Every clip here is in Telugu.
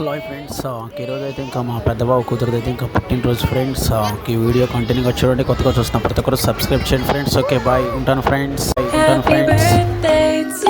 హలో ఫ్రెండ్స్ ఈరోజు అయితే ఇంకా మా పెద్దబాబు కూతురుది అయితే ఇంకా పుట్టినరోజు ఫ్రెండ్స్ ఈ వీడియో కంటిన్యూగా చూడండి. కొత్తగా చూస్తున్న ప్రతి ఒక్కరు సబ్స్క్రైబ్ చేయండి ఫ్రెండ్స్ ఓకే బాయ్ ఉంటాను ఫ్రెండ్స్ ఉంటాను ఫ్రెండ్స్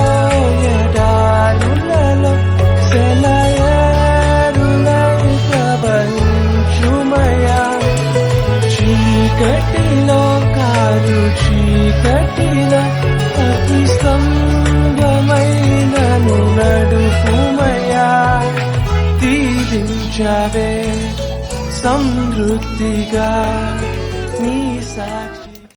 చీకటిల అతి స్తంభమైనను నడుపుమయా తీరించవే సమృద్ధిగా నీ సాక్షి.